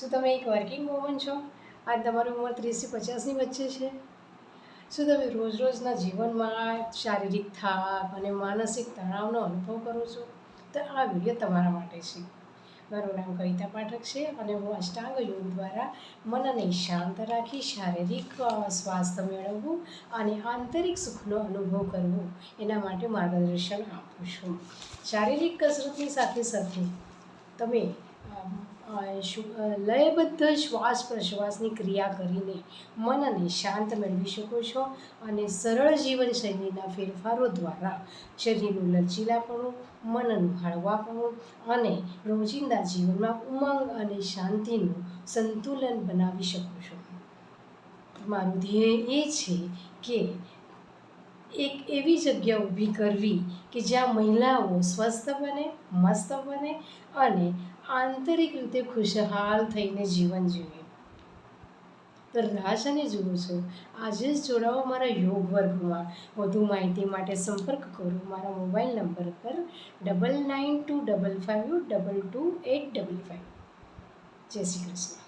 શું તમે એક વર્કિંગ વુમન છો? આજ તમારી ઉંમર ત્રીસથી પચાસની વચ્ચે છે. શું તમે રોજ રોજના જીવનમાં શારીરિક થાક અને માનસિક તણાવનો અનુભવ કરો છો? તો આ વીડિયો તમારા માટે છે. મારું નામ કવિતા પાઠક છે અને હું અષ્ટાંગ યોગ દ્વારા મનને શાંત રાખી શારીરિક સ્વાસ્થ્ય મેળવવું અને આંતરિક સુખનો અનુભવ કરવો એના માટે માર્ગદર્શન આપું છું. શારીરિક કસરતની સાથે સાથે તમે લયબદ્ધ શ્વાસ પ્રશ્વાસની ક્રિયા કરીને મનને શાંત મેળવી શકો છો અને સરળ જીવનશૈલીના ફેરફારો દ્વારા શરીરનું લચીલાપણું મનનું હળવાપણું અને રોજિંદા જીવનમાં ઉમંગ અને શાંતિનું સંતુલન બનાવી શકો છો. મારું ધ્યેય એ છે કે એક એવી જગ્યા ઊભી કરવી કે જ્યાં મહિલાઓ સ્વસ્થ બને, મસ્ત બને અને આંતરિક રીતે ખુશહાલ થઈને જીવન જીવે. તો રાહ અને જુઓ છો, આજે જ જોડાઓ મારા યોગ વર્ગમાં. વધુ માહિતી માટે સંપર્ક કરો મારા મોબાઈલ નંબર પર double nine two double five double two eight double five જય શ્રી કૃષ્ણ.